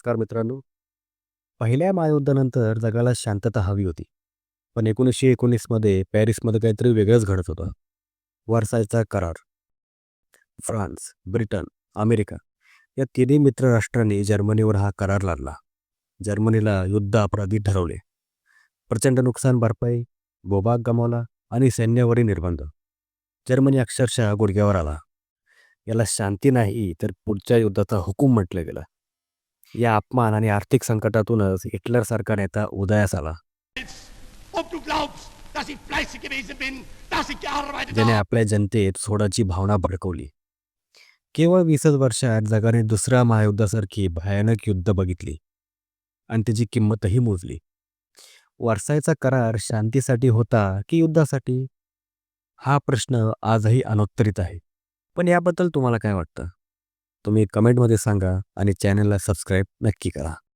नमस्कार मित्रांनो. पहिल्या महायुद्धानंतर जगाला शांतता हवी होती. पण एकोणीसशे एकोणीसमध्ये पॅरिसमध्ये काहीतरी वेगळंच घडत होतं. वर्सायचा करार. फ्रान्स ब्रिटन अमेरिका या तिन्ही मित्र राष्ट्रांनी जर्मनीवर हा करार लादला. जर्मनीला युद्ध अपराधी ठरवले. प्रचंड नुकसान भरपाई भूभाग गमावला आणि सैन्यावरील निर्बंध. जर्मनी अक्षरशः गुडघ्यावर आला. याला शांती नाही तर पुढच्या युद्धाचा हुकूम म्हटलं गेलं. या अपमान आणि आर्थिक संकटातूनच हिटलरसारखा नेता उदयास आला. ज्याने आपल्या जनतेत सोडाची भावना भडकवली. केवळ वीसच वर्षात जगाने दुसऱ्या महायुद्धासारखी भयानक युद्ध बघितली. आणि त्याची किंमतही मोजली. वर्सायचा करार शांतीसाठी होता की युद्धासाठी? हा प्रश्न आजही अनुत्तरित आहे. पण याबद्दल तुम्हाला काय वाटतं? तुम्ही कमेंटमध्ये सांगा आणि चॅनलला सबस्क्राईब नक्की करा.